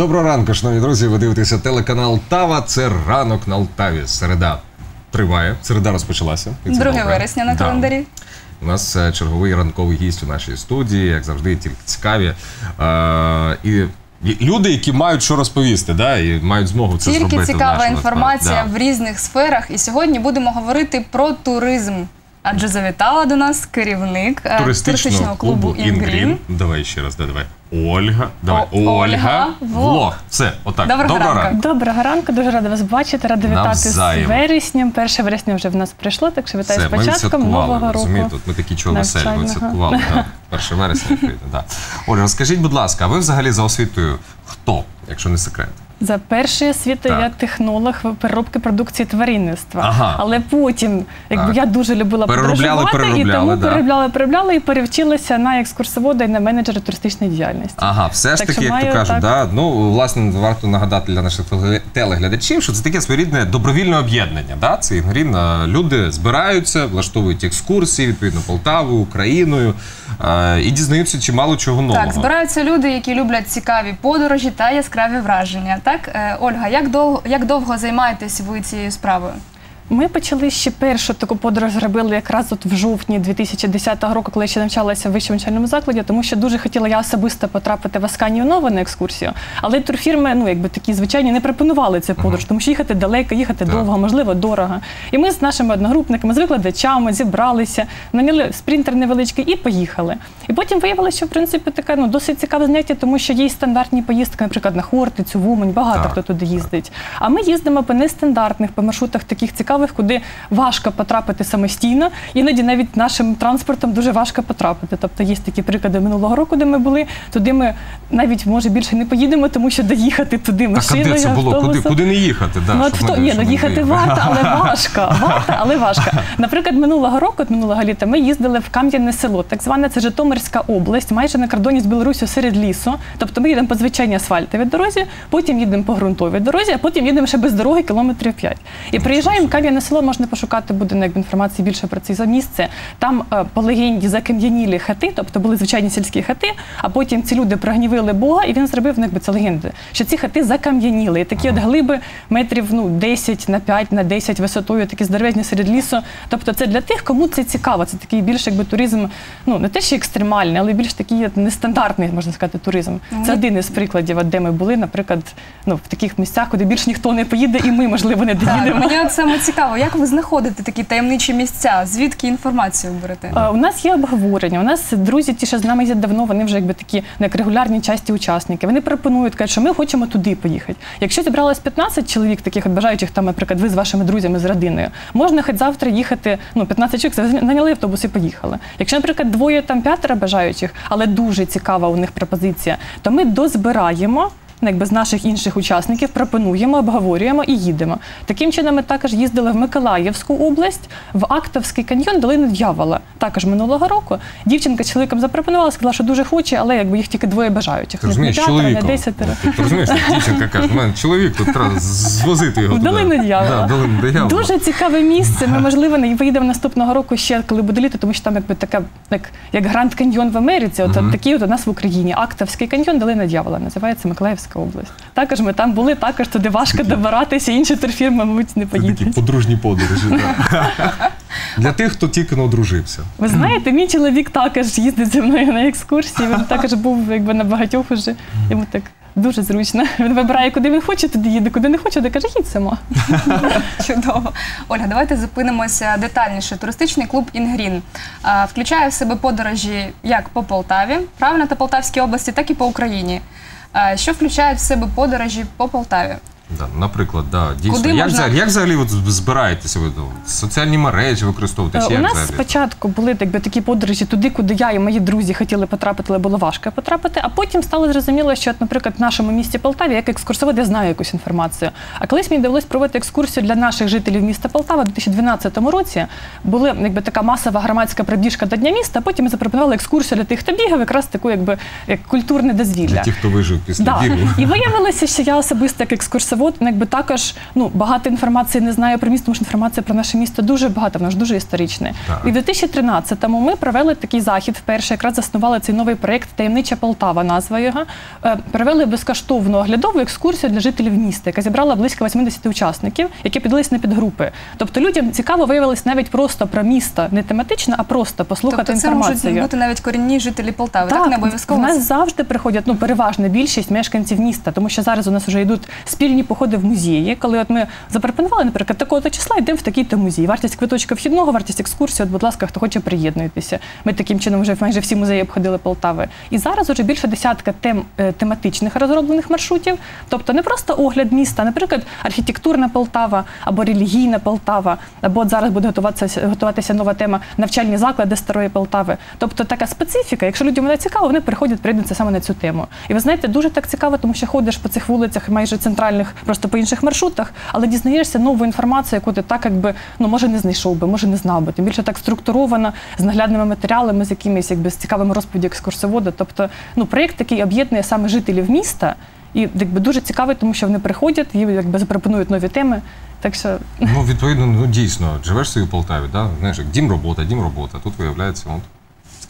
Доброго ранку, шановні друзі. Ви дивитеся телеканал Тава. Це ранок на Алтаві. Середа триває. Середа розпочалася. І це 2 добре. вересня на Да. календарі. У нас е, черговий ранковий гість у нашій студії, як завжди, тільки цікаві. Е, і і люди, які мають що розповісти, да, і мають змогу це зробити. Тільки в цікава нашому інформація насправді, в різних сферах. І сьогодні будемо говорити про туризм. Адже завітала до нас керівник е, да. туристичного клубу Інгрін. Давай ще раз, да, давай. Ольга. Давай. О- Ольга Влог. Влог. Все, отак. Доброго ранку. Доброго ранку, дуже рада вас бачити. Рада вітати Навзаєм. з вереснем. Перше вересня вже в нас прийшло, так що вітаю Все, з ми початком відсвяткували, нового року. розумієте, от ми такі чого веселі, ми навчального. відсвяткували. Да. 1 вересня Ольга. Оля, розкажіть, будь ласка, а ви взагалі за освітою хто, якщо не секрет? За першою освітою Так. я технолог переробки продукції тваринництва. Ага. Але потім, якби Так. я дуже любила Переробляли, подорожувати, і переробляли, тому да. переробляла, переробляла і перевчилася на екскурсовода і на менеджера туристичної діяльності. Ага, все ж Так таки, що як то маю кажуть, так. да, ну власне варто нагадати для наших теле- телеглядачів, що це таке своєрідне добровільне об'єднання. Да? Це Інгрін. а, Люди збираються, влаштовують екскурсії, відповідно Полтавою, Україною е, і дізнаються чимало чого нового. Так, збираються люди, які люблять цікаві подорожі та яскраві враження. Так, Е, Ольга, як довго як довго займаєтесь ви цією справою? Ми почали ще першу таку подорож зробили якраз от в жовтні 2010 року, коли я ще навчалася в вищому навчальному закладі, тому що дуже хотіла я особисто потрапити в Асканію Нову на екскурсію. Але турфірми, ну якби такі звичайні, не пропонували цю подорож, тому що їхати далеко, їхати Так. довго, можливо, дорого. І ми з нашими одногрупниками, з викладачами зібралися, наняли спринтер невеличкий і поїхали. І потім виявилося, що в принципі таке ну досить цікаве заняття, тому що є стандартні поїздки, наприклад, на Хортицю, Вумань, багато Так. хто туди їздить. А ми їздимо по нестандартних, по маршрутах таких цікавих, куди важко потрапити самостійно. Іноді навіть нашим транспортом дуже важко потрапити. Тобто є такі приклади минулого року, де ми були. Туди ми навіть може більше не поїдемо, тому що доїхати туди Так, а машиною, де це було? Куди, куди не їхати? Да, Ну, от хто ні, ну їхати варто, але важко. Варто, але важко. Наприклад, минулого року, от минулого літа, ми їздили в Кам'яне село. Так зване це Житомирська область, майже на кордоні з Білорусю серед лісу. Тобто ми їдемо по звичайній асфальтовій дорозі, потім їдемо по ґрунтовій дорозі, а потім їдемо ще без дороги кілометрів 5. І приїжджаємо в Кам'яне село, можна пошукати буде ну, інформації більше про це за місце. Там е, по легенді закам'янілі хати, тобто були звичайні сільські хати, а потім ці люди прогнівили Бога, і він зробив ну, якби це легенда, що ці хати закам'яніли. І такі от глиби метрів ну, 10 на 5 на 10 висотою, такі здоровезні серед лісу. Тобто це для тих, кому це цікаво. Це такий більш якби туризм, ну не те, що екстремальний, але більш такий нестандартний, можна сказати, туризм. Це один із прикладів, от де ми були, наприклад, ну в таких місцях, куди більш ніхто не поїде, і ми, можливо, не доїдемо. мені от саме цікаво, як ви знаходите такі таємничі місця? Звідки інформацію берете? Е, У нас є обговорення. У нас друзі, ті, що з нами їздять давно, вони вже якби такі ну, як регулярні часті учасники. Вони пропонують, кажуть, що ми хочемо туди поїхати. Якщо зібралось 15 чоловік, таких от бажаючих, там, наприклад, ви з вашими друзями з родиною, можна хоч завтра їхати. Ну, 15 чоловік наняли автобус і поїхали. Якщо, наприклад, двоє там п'ятеро бажаючих, але дуже цікава у них пропозиція, то ми дозбираємо. Ну, Якби з наших інших учасників пропонуємо, обговорюємо і їдемо. Таким чином, ми також їздили в Миколаївську область, в Актовський каньйон долину Д'явола. Також минулого року. Дівчинка з чоловіком запропонувала, сказала, що дуже хоче, але якби їх тільки двоє бажаючих. Ти Не розумієш, п'ятеро, не чоловіком. десятеро. Ти розумієш, дівчинка каже, мене чоловік, тут треба звозити його В туди. долину Д'явола. Да, долину Д'явола. Дуже цікаве місце. Ми, можливо, не поїдемо наступного року ще, коли буде літо, тому що там якби така, як, як Гранд Каньйон в Америці, от, Мгм. такий от у нас в Україні. Актовський каньйон, долина Д'явола, називається Миколаївська область. Також ми там були, також туди важко добиратися, інші турфірми, мабуть, не Це такі подружні подорожі. да. Для тих, хто тільки не одружився. Ви знаєте, мій чоловік також їздить зі мною на екскурсії. Він також був якби на багатьох уже. Йому так дуже зручно. Він вибирає, куди він хоче, туди їде, куди не хоче, то каже, їдь сама. Чудово. Ольга, давайте зупинимося детальніше. Туристичний клуб Інгрін а, включає в себе подорожі як по Полтаві, правильно, та Полтавській області, так і по Україні. А, Що включають в себе подорожі по Полтаві? Да, наприклад, да, дійсно. Куди як, можна- взагалі, як взагалі от збираєтеся ви ну, соціальні мережі використовувати? Е, Чи У як нас взагалі? спочатку були якби, такі подорожі туди, куди я і мої друзі хотіли потрапити, але було важко потрапити. А потім стало зрозуміло, що, от, наприклад, в нашому місті Полтаві, як екскурсовод, я знаю якусь інформацію. А колись мені довелось проводити екскурсію для наших жителів міста Полтава у 2012 році. Була якби така масова громадська пробіжка до Дня міста. а Потім ми запропонували екскурсію для тих, хто бігав, якраз таку, якби як культурне дозвілля. Для тих, хто вижив після Да. бігу. І виявилося, що я особисто як екскурсовод ну, якби також ну, багато інформації не знає про місто, тому що інформація про наше місто дуже багато, воно ж дуже історичне. Так. І в 2013-му ми провели такий захід вперше, якраз заснували цей новий проєкт Таємнича Полтава, назва його. Е, Провели безкоштовну оглядову екскурсію для жителів міста, яка зібрала близько 80 учасників, які поділились на підгрупи. Тобто людям цікаво виявилось навіть просто про місто, не тематично, а просто послухати тобто це інформацію. можуть бути навіть корінні жителі Полтави, так, не обов'язково. В нас завжди приходять ну переважна більшість мешканців міста, тому що зараз у нас вже йдуть спільні походи в музеї. Коли от ми запропонували, наприклад, такого-то числа йдемо в такий-то музей. Вартість квиточка вхідного, вартість екскурсії. От, будь ласка, хто хоче приєднуйтеся. Ми таким чином вже майже всі музеї обходили Полтави. І зараз вже більше десятка тем е, тематичних розроблених маршрутів. Тобто не просто огляд міста, наприклад, архітектурна Полтава або релігійна Полтава, або от зараз буде готуватися готуватися нова тема навчальні заклади старої Полтави. Тобто така специфіка. Якщо людям вона цікава, вони приходять, приєднуються саме на цю тему. І ви знаєте, дуже так цікаво, тому що ходиш по цих вулицях, майже центральних, просто по інших маршрутах, але дізнаєшся нову інформацію, яку ти так якби ну може не знайшов би, може не знав би. Тим більше так структурована з наглядними матеріалами, з якимись якби з цікавими розповіді екскурсовода. Тобто, ну проєкт такий об'єднує саме жителів міста. І якби дуже цікавий, тому що вони приходять, їм якби запропонують нові теми. Так що Ну, відповідно, ну дійсно, живеш собі в Полтаві, да? знаєш, як дім робота, дім робота. Тут виявляється, от,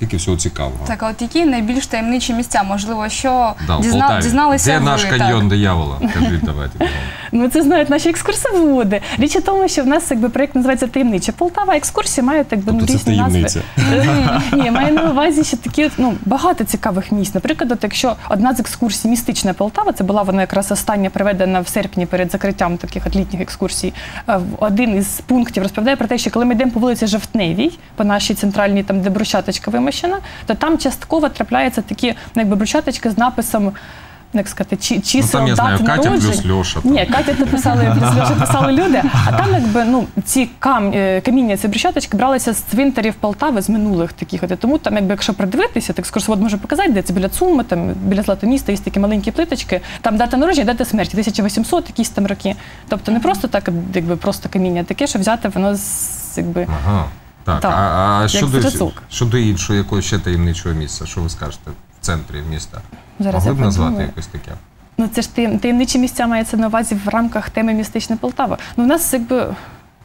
скільки всього цікавого. Так, а от які найбільш таємничі місця? Можливо, що Да, в дізна... Полтаві. дізналися Де ви? наш так? каньйон диявола? Кажіть, давайте. Ну, це знають наші екскурсоводи. Річ у тому, що в нас якби проєкт називається таємнича Полтава. Екскурсії мають якби ну, Тобто це різні таємниця. Ні, маю на увазі, що такі ну багато цікавих місць. Наприклад, от якщо одна з екскурсій містична Полтава, це була вона якраз остання проведена в серпні перед закриттям таких от літніх екскурсій. е, в Один із пунктів розповідає про те, що коли ми йдемо по вулиці Жовтневій, по нашій центральній, там де брусчаточка вимощена, то там частково трапляються такі ну, якби брусчаточки з написом. Як сказати, чи, чисел, Ну, там, я знаю, дат Катя народжень. плюс Льоша, там. Ні, Катя тут писали, плюс Льоша писали люди. А там, якби ну ці кам, е, каміння, ці брещаточки бралися з цвинтарів Полтави з минулих таких. От. Тому там, якби якщо придивитися, так екскурсовод може показати, де це біля Цуми, там біля Златоміста, є такі маленькі плиточки. Там дата народження, дата смерті, 1800, якісь там роки. Тобто не просто так, якби просто каміння, таке, що взяти воно з якби. Ага. Так, Так, а, а як щодо, щодо іншого, якогось ще таємничого місця, що ви скажете в центрі міста? Зараз Могли б назвати подумаю. якось таке? Ну це ж таєм- таємничі місця мається на увазі в рамках теми містична Полтава. Ну, в нас якби.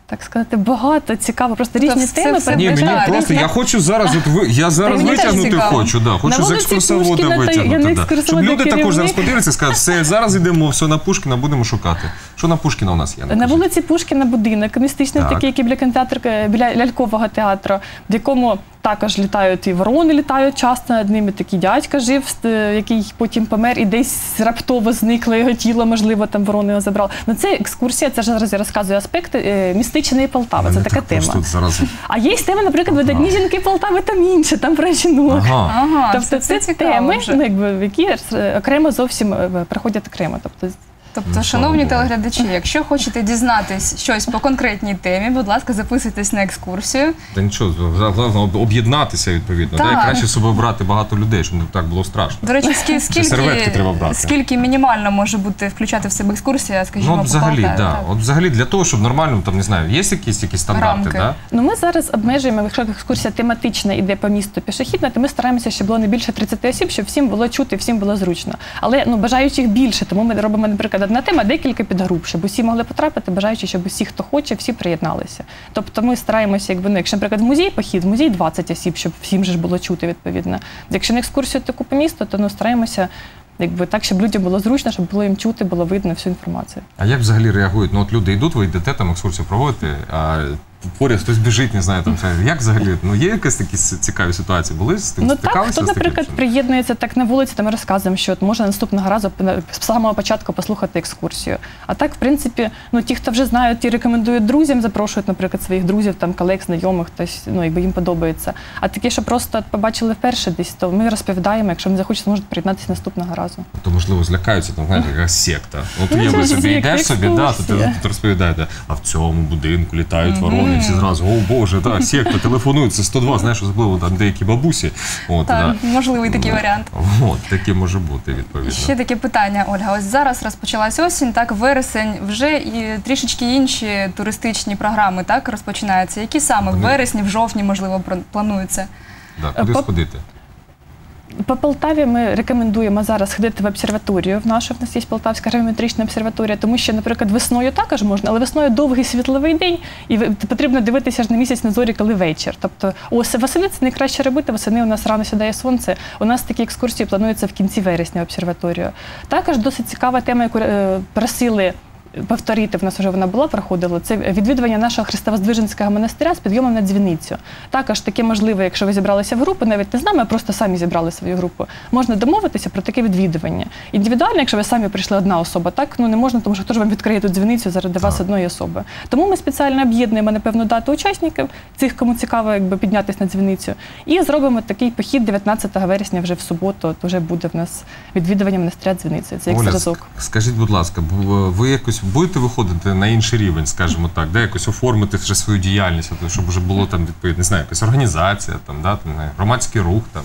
Так сказати, багато цікаво, просто різні все- теми все- Ні, мені Так, просто я хочу зараз. От ви я зараз мені теж витягнути цікаво. хочу. Да, хочу з вулиці екскурсовода Пушкіна та- я витягнути. Да. Щоб екскурсовод, люди керівник. також зараз подивляться і скажуть, все, зараз йдемо все на Пушкіна, будемо шукати. Що на Пушкіна у нас є? На вулиці Пушкіна будинок, містичний Так. такий, який біля кінотеатру, біля лялькового театру, в якому також літають і ворони літають часто над ними. Такий дядька жив, е, який потім помер, і десь раптово зникло його тіло, можливо, там ворони його забрали. Ну це екскурсія, це ж зараз я розказую аспекти е, містичної Полтави. Це така так тема. тут зараз. А є тема, наприклад, видатні жінки Полтави там інше, там про жінок. Ага. Ага, Тобто це, це, це теми, вже. ну, якби, які е, окремо зовсім приходять окремо. Тобто Тобто, Ну, шановні Богу. телеглядачі, якщо хочете дізнатись щось по конкретній темі, будь ласка, записуйтесь на екскурсію. Та нічого, головне об'єднатися відповідно. Так. Да, і краще з собою брати багато людей, щоб не так було страшно. До речі, скі- скільки, треба брати. скільки мінімально може бути включати в себе екскурсія, скажімо, Ну, от взагалі, Полтаві, да. так? От взагалі для того, щоб нормально там не знаю, є якісь якісь стандарти, Рамки. да? Ну, ми зараз обмежуємо, якщо екскурсія тематична іде по місту пішохідна, то ми стараємося, щоб було не більше 30 осіб, щоб всім було чути, всім було зручно. Але ну бажаючих більше, тому ми робимо, наприклад, одна тема, декілька підгруп, щоб усі могли потрапити, бажаючи, щоб усі, хто хоче, всі приєдналися. Тобто ми стараємося, якби ну, якщо, наприклад, в музей похід, в музей 20 осіб, щоб всім же ж було чути відповідно. Якщо на екскурсію таку по місту, то ну стараємося. Якби так, щоб людям було зручно, щоб було їм чути, було видно всю інформацію. А як взагалі реагують? Ну от люди йдуть, ви йдете там екскурсію проводити, а поряд хтось біжить, не знаю, там все. Як взагалі? Ну є якісь такі с- цікаві ситуації? Були з тим Ну так, хто, наприклад, приєднується так на вулиці, то ми розказуємо, що от можна наступного разу на- з самого початку послухати екскурсію. А так, в принципі, ну ті, хто вже знають, ті рекомендують друзям, запрошують, наприклад, своїих друзів, там колег, знайомих, хтось, ну якби їм подобається. А такі, що просто от побачили вперше десь, то ми розповідаємо, якщо вони захочуть, зможуть приєднатися наступного разу. То можливо злякаються, там знаєте, якась секта. От Ну, це ж собі як йдеш собі, да, то ти екскурсія. тут розповідаєте, а в цьому будинку літають ворони, всі зразу, о Боже, так, секта, телефонують, це 102, знаєш, особливо там деякі бабусі. От, Так, да. можливий такий варіант. От, таке може бути, відповідно. Ще таке питання, Ольга. Ось зараз розпочалась осінь, так вересень, вже і трішечки інші туристичні програми так розпочинаються. Які саме в вересні, в жовтні, можливо, плануються? Да, куди По- сходити? По Полтаві ми рекомендуємо зараз ходити в обсерваторію. В нашу в нас є Полтавська геометрична обсерваторія, тому що, наприклад, весною також можна, але весною довгий світловий день, і потрібно дивитися ж на місяць на зорі, коли вечір. Тобто, ось восени це найкраще робити. Восени у нас рано сідає сонце. У нас такі екскурсії плануються в кінці вересня обсерваторію. Також досить цікава тема, яку е, просили. Повторити, в нас вже вона була, проходила. Це відвідування нашого Христовоздвиженського монастиря з підйомом на дзвіницю. Також таке можливе, якщо ви зібралися в групу, навіть не з нами, а просто самі зібрали свою групу. Можна домовитися про таке відвідування. Індивідуально, якщо ви самі прийшли одна особа, так ну не можна, тому що хто ж вам відкриє ту дзвіницю заради вас одної особи. Тому ми спеціально об'єднуємо на певну дату учасників, цих, кому цікаво, якби піднятися на дзвіницю, і зробимо такий похід 19 вересня, вже в суботу. От вже буде в нас відвідування монастиря дзвіниці. Це як Оля, зразок. скажіть, будь ласка, ви якось будете виходити на інший рівень, скажімо так, де якось оформити вже свою діяльність, щоб вже було там відповідно, не знаю, якась організація, там, да, там, громадський рух там.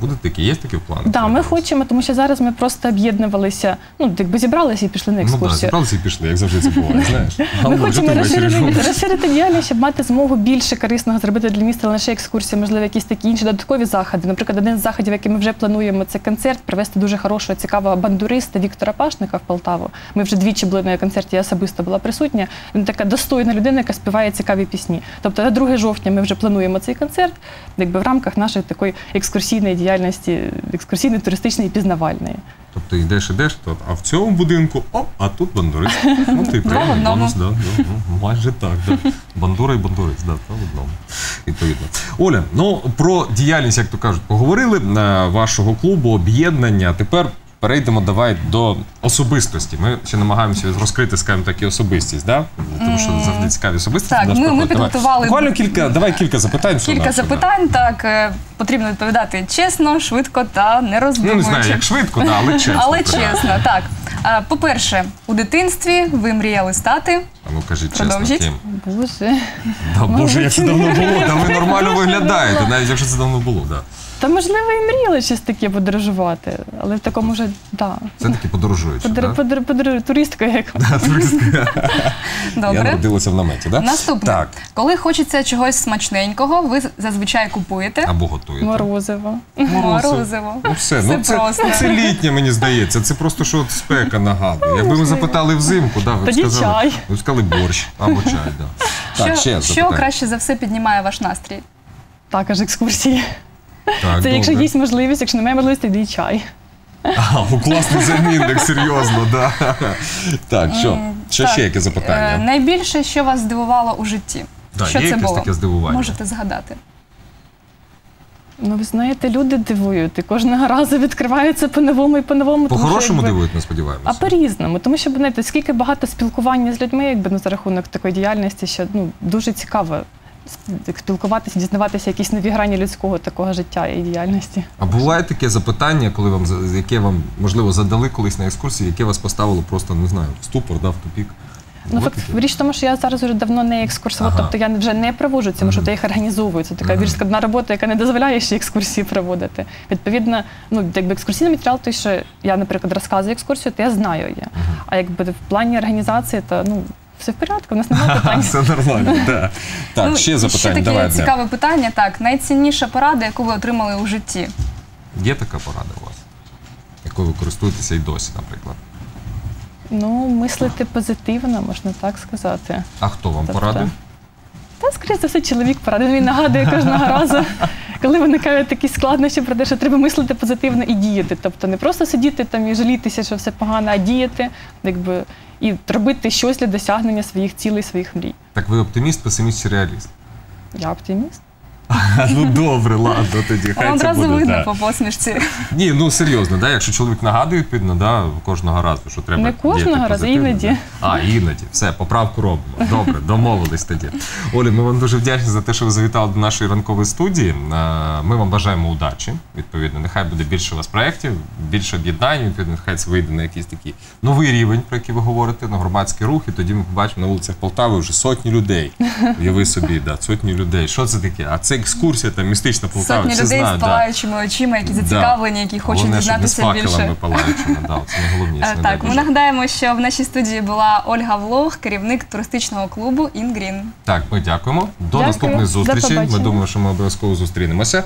Буде такі, є такі плани? Да, ми хочемо, тому що зараз ми просто об'єднувалися, ну якби зібралися і пішли на Ну так, зібралися і пішли, як завжди це буває, знаєш. Ми хочемо розширити, діяльність, щоб мати змогу більше корисного зробити для міста, лише екскурсії, можливо, якісь такі інші додаткові заходи. Наприклад, один з заходів, який ми вже плануємо, це концерт, привезти дуже хорошого, цікавого бандуриста Віктора Пашника в Полтаву. Ми вже двічі були на концерті, я особисто була присутня. Він така достойна людина, яка співає цікаві пісні. Тобто на 2 жовтня ми вже плануємо цей концерт, якби в рамках нашої такої екскурсійної діяльності, екскурсійної, туристичної і пізнавальної. Тобто йдеш, ідеш, то, а в цьому будинку, оп, а тут бандурист. Ну, ти одному. бонус, да, да, ну, майже так, да. Бандура і бандурист, да, два в одному. Відповідно. Оля, ну про діяльність, як то кажуть, поговорили е, вашого клубу, об'єднання. Тепер перейдемо давай до особистості. Ми ще намагаємося розкрити, скажімо так, і особистість, да? тому що завжди цікаві особистості. Так, до нас ми- ми приходять. Давай. підготували- Буквально кілька, давай кілька запитань. всього Кілька нашого, да. запитань, так е, потрібно відповідати чесно, швидко та не Ну, роздумуючи. не знаю, як швидко, да, але чесно. Але принаймні. чесно, так. А, По-перше, у дитинстві ви мріяли стати. А ну кажіть чесно, Продовжіть. Боже. Да, Боже, як це давно було, та ви нормально виглядаєте, навіть якщо це давно було, да. Та можливо і мріяли щось таке подорожувати, але в такому вже да. Це таки подорожуючи, Подор, да? подор, подор, туристка як Да, туристка. Я Добре. народилася в наметі, да? Наступне. Так, Коли хочеться чогось смачненького, ви зазвичай купуєте або готуєте. морозиво. морозиво. Ну все, ну це, просто. це літнє, мені здається. Це просто що от спека нагадує. Якби ми запитали взимку, да, ви б Тоді сказали, чай. ви б сказали борщ або чай, да. Так, Що, ще що запитання. краще за все піднімає ваш настрій? Також екскурсії. Так, Це якщо добре. є можливість, якщо немає можливості, тоді й чай. А, ну, класний замінник, серйозно, да. Так, що? Що так, ще яке е, запитання? Найбільше, що вас здивувало у житті? Да, що є це якесь було? таке здивування? Можете згадати. Ну, ви знаєте, люди дивують. І кожного разу відкриваються по-новому і по-новому. тому що, По-хорошому якби, дивують, ми сподіваємося. А по-різному, тому що знаєте, скільки багато спілкування з людьми, якби ну, за рахунок такої діяльності, що ну дуже цікаво спілкуватися, дізнаватися якісь нові грані людського такого життя і діяльності. А буває таке запитання, коли вам яке вам можливо задали колись на екскурсії, яке вас поставило просто не знаю, в ступор, да, в тупік. Ну факт річ в тому, що я зараз вже давно не екскурсовод, Ага. тобто я вже не проводжу ці маршрути, я їх організовую. Це така Мгм. більш складна робота, яка не дозволяє ще екскурсії проводити. Відповідно, ну якби екскурсійний матеріал, той, що я, наприклад, розказую екскурсію, то я знаю її. А якби в плані організації, то ну все в порядку, в нас немає питань. Все нормально, да. Так, Ну, ще запитання. таке Давай, одне. цікаве питання. Так, найцінніша порада, яку ви отримали у житті. Є така порада у вас, якою ви користуєтеся і досі, наприклад. Ну, мислити позитивно, можна так сказати. А хто вам Тобто, порадив? Та, скоріше за все, чоловік порадив. Він нагадує кожного разу, коли виникають такі складнощі про те, що треба мислити позитивно і діяти. Тобто не просто сидіти там і жалітися, що все погано, а діяти, якби і робити щось для досягнення своїх цілей, своїх мрій. Так ви оптиміст, песиміст чи реаліст? Я оптиміст. Ну добре, ладно, тоді Вам одразу видно по посмішці. Ні, ну серйозно, да, якщо чоловік нагадує, відповідно, да, кожного разу, що треба. Не кожного діяти разу, позитивно, іноді. да. А, іноді. Все, поправку робимо. Добре, домовились тоді. Олі, ми вам дуже вдячні за те, що ви завітали до нашої ранкової студії. Е, Ми вам бажаємо удачі. Відповідно, нехай буде більше у вас проєктів, більше об'єднань, відповідно, нехай це вийде на якийсь такий новий рівень, про який ви говорите, на громадський рух, і тоді ми побачимо на вулицях Полтави вже сотні людей. Уяви собі, да, сотні людей. Що це таке? А це екскурсія, там містична Полтава. Сотні людей знає, з да. палаючими очима, які зацікавлені, які хочуть Головне, щоб не з дізнатися більше. палаючими, да, це найголовніше. Е, Так, ми нагадаємо, що в нашій студії була Ольга Влог, керівник туристичного клубу Інгрін. Так, ми дякуємо. До Дякую. наступних зустрічей. Ми думаємо, що ми обов'язково зустрінемося.